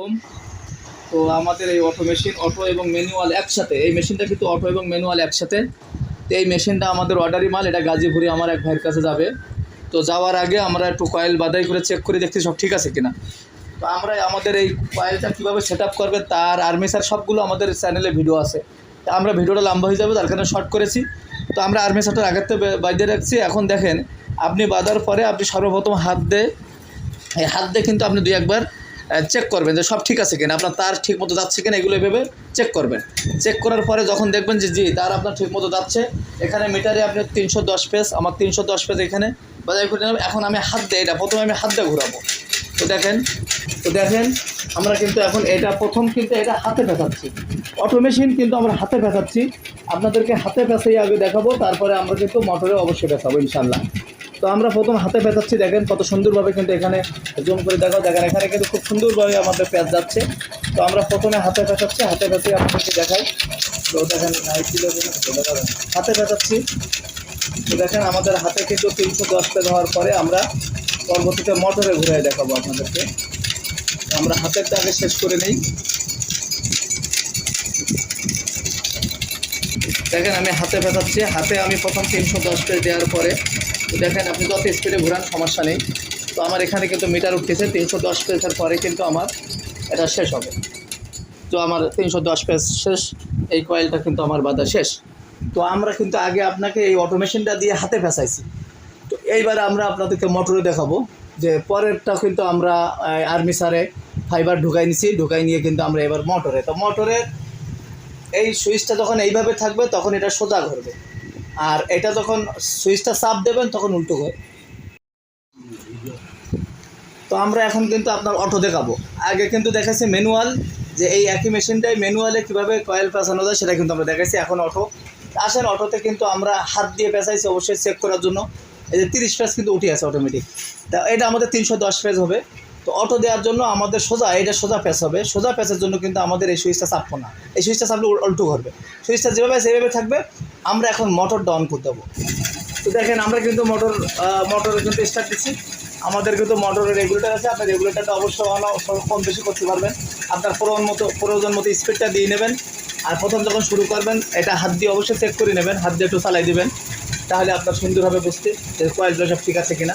আলাইকুম তো আমাদের এই অটো মেশিন অটো এবং ম্যানুয়াল একসাথে। এই মেশিনটা কিন্তু অটো এবং ম্যানুয়াল একসাথে। তো এই মেশিনটা আমাদের অর্ডারি মাল, এটা গাজীপুরে আমার এক ভাইয়ের কাছে যাবে। তো যাওয়ার আগে আমরা একটু কয়েল বাদাই করে চেক করে দেখছি সব ঠিক আছে কিনা। তো আমরা আমাদের এই কয়েলটা কীভাবে সেট আপ করবে, তার আর্মিসার সবগুলো আমাদের চ্যানেলে ভিডিও আছে। তা আমরা ভিডিওটা লম্বা হয়ে যাবে, তার কারণে শর্ট করেছি। তো আমরা আর্মিসারটার আগের থেকে বাইরে রাখছি। এখন দেখেন, আপনি বাঁধার পরে আপনি সর্বপ্রথম হাত দিয়ে, এই হাত দিয়ে কিন্তু আপনি দুই একবার চেক করবেন যে সব ঠিক আছে কিনা, আপনার তার ঠিক মতো যাচ্ছে কিনা, এগুলো ভেবে চেক করবেন। চেক করার পরে যখন দেখবেন যে, জি, তার আপনার ঠিক মতো যাচ্ছে, এখানে মিটারে আপনি তিনশো দশ পেজ, আমার তিনশো দশ পেজ এখানে বাজার করে নিলাম, এখন আমি হাত দিয়ে এটা, প্রথমে আমি হাত দিয়ে ঘুরাবো। তো দেখেন তো দেখেন, আমরা কিন্তু এখন এটা প্রথম কিন্তু এটা হাতে পেঁচাচ্ছি। অটো মেশিন কিন্তু আমরা হাতে পেঁচাচ্ছি। আপনাদেরকে হাতে পেঁচাই আগে দেখাবো, তারপরে আমরা কিন্তু মোটরে অবশ্যই পেঁচাবো ইনশাল্লাহ তো আমরা প্রথম হাতে পেঁচাচ্ছি, দেখেন কত সুন্দরভাবে কিন্তু এখানে জুম করে দেখাও। দেখেন, এখানে কিন্তু খুব সুন্দরভাবে আমাদের পেঁচ যাচ্ছে। তো আমরা প্রথমে হাতে পেঁচাচ্ছি, হাতে পেঁচিয়ে আপনাদেরকে দেখাই। তো দেখেন হাতে পেঁচাচ্ছি। তো দেখেন, আমাদের হাতে কিন্তু তিনশো দশ পেজ হওয়ার পরে আমরা পরবর্তীতে মোটরে ঘুরে দেখাবো আপনাদেরকে। আমরা হাতেরটা আগে শেষ করে নিই। দেখেন আমি হাতে পেঁচাচ্ছি। হাতে আমি প্রথম তিনশো দশ পেজ দেওয়ার পরে দেখেন আপনি যত স্পিডে ঘুরান, সমস্যা নেই। তো আমার এখানে কিন্তু মিটার উঠতেছে, তিনশো দশ পেজের পরে কিন্তু আমার এটা শেষ হবে। তো আমার তিনশো দশ পেজ শেষ, এই কয়েলটা কিন্তু আমার বাধা শেষ। তো আমরা কিন্তু আগে আপনাকে এই অটোমেশনটা দিয়ে হাতে ফেসাইছি তো এইবারে আমরা আপনাদেরকে মোটরে দেখাবো যে পরেরটা কিন্তু আমরা আর্মি সারে ফাইবার ঢুকাই নিছি। ঢুকাই নিয়ে কিন্তু আমরা এবার মোটরে তো মোটরের এই সুইচটা যখন এইভাবে থাকবে, তখন এটা সোজা ঘুরবে আর এটা যখন সুইচটা চাপ দেবেন, তখন উল্টো ঘুরবে তো আমরা এখন কিন্তু আপনার অটো দেখাবো। আগে কিন্তু দেখাচ্ছি ম্যানুয়াল যে এই একই মেশিনটাই ম্যানুয়ালে কীভাবে কয়েল পেঁচানো যায় সেটা কিন্তু আমরা দেখাচ্ছি এখন অটো। আসেন, অটোতে কিন্তু আমরা হাত দিয়ে পেঁচাইছি অবশ্যই চেক করার জন্য। এই যে তিরিশ পেজ কিন্তু উঠে আছে অটোমেটিক তা এটা আমাদের তিনশো দশ পেজ হবে। তো অটো দেওয়ার জন্য আমাদের সোজা, এটা সোজা প্যাচ হবে। সোজা প্যাচের জন্য কিন্তু আমাদের এই সুইচটা চাপবো না। এই সুইচটা চাপলে উল- উল্টো করবে। সুইচটা যেভাবে, সেভাবে থাকবে। আমরা এখন মোটর ডাউন করে দেবো। তো দেখেন, আমরা কিন্তু মোটর মোটরে কিন্তু স্টার্ট দিচ্ছি। আমাদের কিন্তু মোটরের রেগুলেটার আছে। আপনার রেগুলেটারটা অবশ্যই কম বেশি করতে পারবেন। আপনার প্রয়োজন মতো প্রয়োজন মতো স্পিডটা দিয়ে নেবেন। আর প্রথম যখন শুরু করবেন, এটা হাত দিয়ে অবশ্যই চেক করে নেবেন। হাত দিয়ে একটু চালাই দেবেন। তাহলে আপনার সুন্দর হবে বুঝতে যে সব ঠিক আছে কিনা।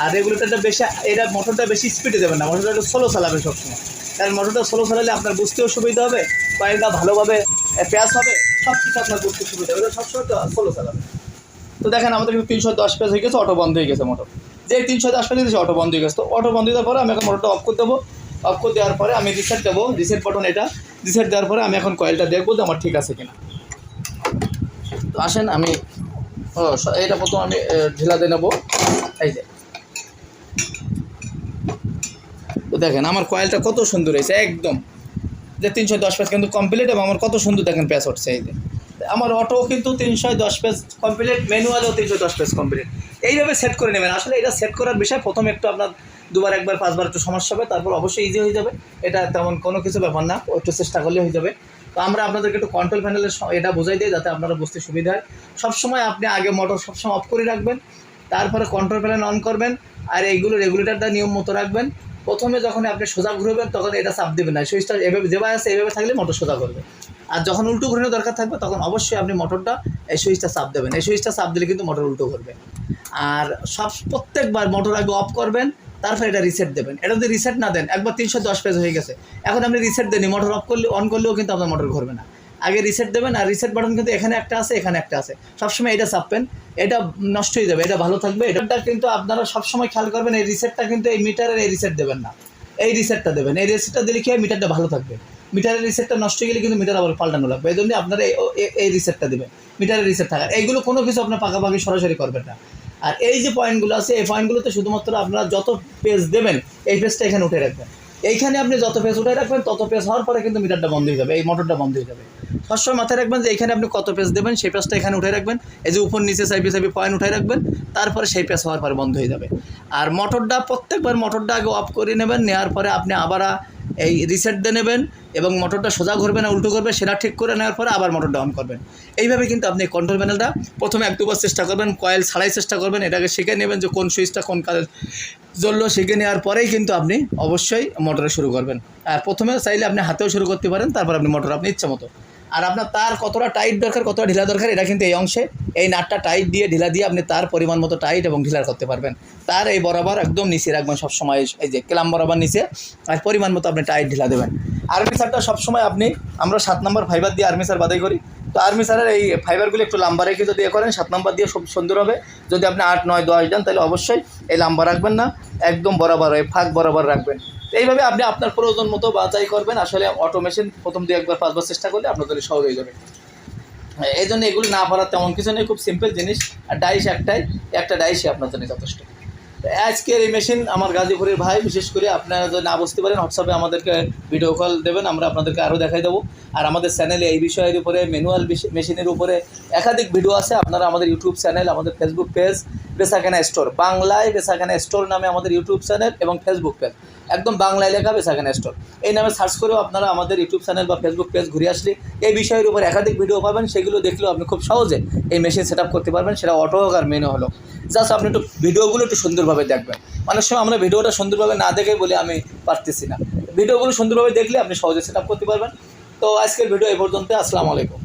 আর রেগুলেটারটা বেশি এটা মোটরটা বেশি স্পিডে দেবেন না। মোটরটা একটু স্লো চালাবে সবসময়। কারণ মোটরটা স্লো চালালে আপনার বুঝতেও সুবিধা হবে কয়েলটা ভালোভাবে প্যাস হবে, সব কিছু আপনার বুঝতে সুবিধা হবে। এটা সবসময় তো স্লো চালাবে। তো দেখেন, আমাদের কিন্তু তিনশো দশ পেজ হয়ে গেছে অটো বন্ধ হয়ে গেছে মোটর। যে তিনশো দশ পেজ দিয়েছে অটো বন্ধ হয়ে গেছে। তো অটো বন্ধ হয়ে পরে আমি এখন মোটরটা অফ করে দেবো। অফ করে দেওয়ার পরে আমি রিসেট দেবো। রিসেট বাটন এটা। রিসেট দেওয়ার পরে আমি এখন কয়েলটা দেখব যে আমার ঠিক আছে কিনা। তো আসেন, আমি, ও এইটা প্রথম আমি ঢিলা দিয়ে নেব। এই যে তো দেখেন, আমার কয়েলটা কত সুন্দর হয়েছে, একদম। যে তিনশো দশ পেজ কিন্তু কমপ্লিট এবং আমার কত সুন্দর দেখেন প্যাচ উঠছে আমার অটো কিন্তু তিনশো দশ পেজ কমপ্লিট ম্যানুয়ালও তিনশো দশ পেজ কমপ্লিট এইভাবে সেট করে নেবেন। আসলে এটা সেট করার বিষয়, প্রথম একটু আপনার দুবার, একবার, পাঁচবার একটু সমস্যা হবে, তারপর অবশ্যই ইজি হয়ে যাবে। এটা তেমন কোনো কিছু ব্যাপার না, একটু চেষ্টা করলে হয়ে যাবে। তো আমরা আপনাদেরকে একটু কন্ট্রোল প্যানেলের এটা বোঝাই দিই, যাতে আপনারা বুঝতে সুবিধা হয়। সবসময় আপনি আগে মোটর সবসময় অফ করে রাখবেন, তারপরে কন্ট্রোল প্যানেল অন করবেন, আর এইগুলো রেগুলেটারটা নিয়ম মতো রাখবেন। প্রথমে যখন আপনি সোজা ঘুরবেন, তখন এটা চাপ দেবেন না। সুইচটা এভাবে যেভাবে আছে, এভাবে থাকলে মোটর সোজা করবে। আর যখন উল্টো ঘুরানোর দরকার থাকবে, তখন অবশ্যই আপনি মোটরটা এই সুইচটা চাপ দেবেন। এই সুইচটা চাপ দিলে কিন্তু মোটর উল্টো করবে। আর সব, প্রত্যেকবার মোটর আগে অফ করবেন, তারপর এটা রিসেট দেবেন। এটা যদি রিসেট না দেন, একবার তিনশো দশ পেজ হয়ে গেছে। এখন আপনি রিসেট দেননি মোটর অফ করলে অন করলেও কিন্তু আপনার মোটর ঘুরবে না। আগে রিসেট দেবেন আর রিসেট বাটন কিন্তু এখানে একটা আছে, এখানে একটা আছে। সবসময় এটা চাপবেন এটা নষ্ট হয়ে যাবে, এটা ভালো থাকবে। এটা কিন্তু আপনারা সবসময় খেয়াল করবেন, এই রিসেটটা কিন্তু এই মিটারের এই রিসেট দেবেন না। এই রিসেটটা দেবেন, এই রিসেটটা দিলে কি মিটারটা ভালো থাকবে। মিটারের রিসেটটা নষ্ট হয়ে গেলে কিন্তু মিটার আবার পাল্টানো লাগবে। এই জন্য আপনারা এই রিসেটটা দেবেন মিটারের রিসেট থাকার। এইগুলো কোনো কিছু আপনার পাকাপাকি সরাসরি করবেন না। আর এই যে পয়েন্টগুলো আছে, এই পয়েন্টগুলোতে শুধুমাত্র আপনারা যত পেজ দেবেন, এই পেজটা এখানে উঠে রাখবেন। এইখানে আপনি যত পেজ উঠে রাখবেন, তত পেজ হওয়ার পরে কিন্তু মিটারটা বন্ধ হয়ে যাবে, এই মোটরটা বন্ধ হয়ে যাবে। সবসময় মাথায় রাখবেন যে এখানে আপনি কত পেজ দেবেন, সেই পেজটা এখানে উঠে রাখবেন। এই যে উপর নিচে সাইপি সাইপি পয়েন্ট উঠে রাখবেন, তারপরে সেই পেজ হওয়ার পরে বন্ধ হয়ে যাবে। আর মোটরটা প্রত্যেকবার মোটরটা আগে অফ করে নেবেন, নেওয়ার পরে আপনি আবার এই রিসেট দিয়ে নেবেন এবং মোটরটা সোজা ঘুরবে না উল্টো করবে, সেটা ঠিক করে নেওয়ার পরে আবার মোটরটা অন করবেন। এইভাবে কিন্তু আপনি কন্ট্রোল প্যানেলটা প্রথমে এক দুবার চেষ্টা করবেন কয়েল ছাড়াই চেষ্টা করবেন, এটাকে শিখে নেবেন যে কোন সুইচটা কোন কাজে জ্বললো শিখে নেওয়ার পরেই কিন্তু আপনি অবশ্যই মোটরে শুরু করবেন। আর প্রথমে চাইলে আপনি হাতেও শুরু করতে পারেন, তারপর আপনি মোটর আপনি ইচ্ছা মতো আর আপনার তার কতটা টাইট দরকার, কতটা ঢিলা দরকার, এটা কিন্তু এই অংশে এই নাটটা টাইট দিয়ে, ঢিলা দিয়ে আপনি তার পরিমাণ মতো টাইট এবং ঢিলার করতে পারবেন। তার এই বরাবর একদম নিচে রাখবেন সবসময়, এই যে ক্লাম বরাবর নিচে, আর পরিমাণ মতো আপনি টাইট ঢিলা দেবেন। আর্মি আর্মিসারটা সবসময় আপনি, আমরা সাত নম্বর ফাইবার দিয়ে আর্মি আর্মিসার বাদাই করি। তো আর্মি আর্মিসারের এই ফাইবারগুলো একটু লাম্বা রেখে যদি এ করেন, সাত নম্বর দিয়ে খুব সুন্দর হবে। যদি আপনি আট, নয়, দশ দেন, তাহলে অবশ্যই এই লাম্বা রাখবেন না, একদম বরাবর, এই ফাঁক বরাবর রাখবেন। এইভাবে আপনি আপনার প্রয়োজন মতো বাজাই করবেন। আসলে অটোমেশন প্রথম দিয়ে একবার, পাঁচবার চেষ্টা করলে আপনাদের সহজ হয়ে যাবে। এই জন্য এগুলি না ভরার তেমন কিছু নেই, খুব সিম্পল জিনিস। আর ডাইস একটাই, একটা ডাইসই আপনার জন্য যথেষ্ট। আজকের এই মেশিন আমার গাজীপুরের ভাই, বিশেষ করে আপনারা যদি না বুঝতে পারেন হোয়াটসঅ্যাপে আমাদেরকে ভিডিও কল দেবেন, আমরা আপনাদেরকে আরও দেখাই দেবো। আর আমাদের চ্যানেলে এই বিষয়ের উপরে ম্যানুয়াল মেশিনের উপরে একাধিক ভিডিও আছে। আপনারা আমাদের ইউটিউব চ্যানেল আমাদের ফেসবুক পেজ বেসাখানা স্টোর বাংলায় বেসাখানা স্টোর নামে আমাদের ইউটিউব চ্যানেল এবং ফেসবুক পেজ একদম বাংলায় লেখা বেসাখানা স্টোর এই নামে সার্চ করেও আপনারা আমাদের ইউটিউব চ্যানেল বা ফেসবুক পেজ ঘুরে আসলে এই বিষয়ের উপর একাধিক ভিডিও পাবেন। সেগুলো দেখলেও আপনি খুব সহজে এই মেশিন সেট করতে পারবেন। সেটা অটো হোক আর মেনু হলো। জাস্ট আপনি একটু ভিডিওগুলো একটু সুন্দরভাবে দেখবেন। অনেক সময় আমরা ভিডিওটা সুন্দরভাবে না দেখে বলে আমি পারতেছি না। ভিডিওগুলো সুন্দরভাবে দেখলে আপনি সহজে সেট করতে পারবেন। তো আজকের ভিডিও এই পর্যন্ত আসসালামু আলাইকুম।